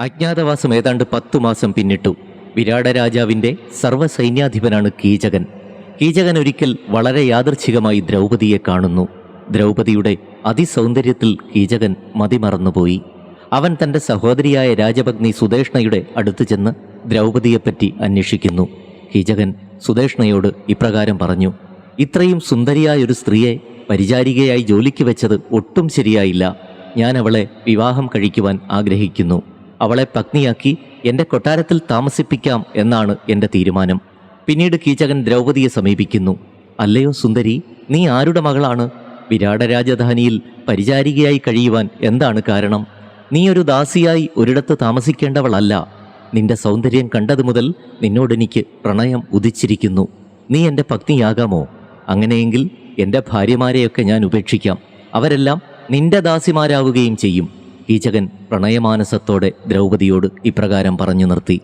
അജ്ഞാതവാസം ഏതാണ്ട് പത്തു മാസം പിന്നിട്ടു. വിരാട രാജാവിന്റെ സർവസൈന്യാധിപനാണ് കീചകൻ. കീചകൻ ഒരിക്കൽ വളരെ യാദർച്ഛികമായി ദ്രൗപതിയെ കാണുന്നു. ദ്രൗപതിയുടെ അതിസൗന്ദര്യത്തിൽ കീചകൻ മതിമറന്നുപോയി. അവൻ തന്റെ സഹോദരിയായ രാജപത്നി സുദേഷ്ണയുടെ അടുത്ത് ചെന്ന് ദ്രൗപതിയെപ്പറ്റി അന്വേഷിക്കുന്നു. കീചകൻ സുദേഷ്ണയോട് ഇപ്രകാരം പറഞ്ഞു ഇത്രയും സുന്ദരിയായ ഒരു സ്ത്രീയെ പരിചാരികയായി ജോലിക്ക് വെച്ചത് ഒട്ടും ശരിയായില്ല. ഞാൻ അവളെ വിവാഹം കഴിക്കുവാൻ ആഗ്രഹിക്കുന്നു. അവളെ പത്നിയാക്കി എന്റെ കൊട്ടാരത്തിൽ താമസിപ്പിക്കാം എന്നാണ് എന്റെ തീരുമാനം. പിന്നീട് കീചകൻ ദ്രൗപതിയെ സമീപിക്കുന്നു. അല്ലയോ സുന്ദരി നീ ആരുടെ മകളാണ്? വിരാട രാജധാനിയിൽ പരിചാരികയായി കഴിയുവാൻ എന്താണ് കാരണം? നീ ഒരു ദാസിയായി ഒരിടത്ത് താമസിക്കേണ്ടവളല്ല. നിന്റെ സൗന്ദര്യം കണ്ടതു മുതൽ നിന്നോടെനിക്ക് പ്രണയം ഉദിച്ചിരിക്കുന്നു. നീ എന്റെ പത്നിയാകാമോ? അങ്ങനെയെങ്കിൽ എന്റെ ഭാര്യമാരെയൊക്കെ ഞാൻ ഉപേക്ഷിക്കാം. അവരെല്ലാം നിന്റെ ദാസിമാരാവുകയും ചെയ്യും. കീചകൻ പ്രണയമാനസത്തോടെ ദ്രൗപതിയോട് ഇപ്രകാരം പറഞ്ഞു നിർത്തി.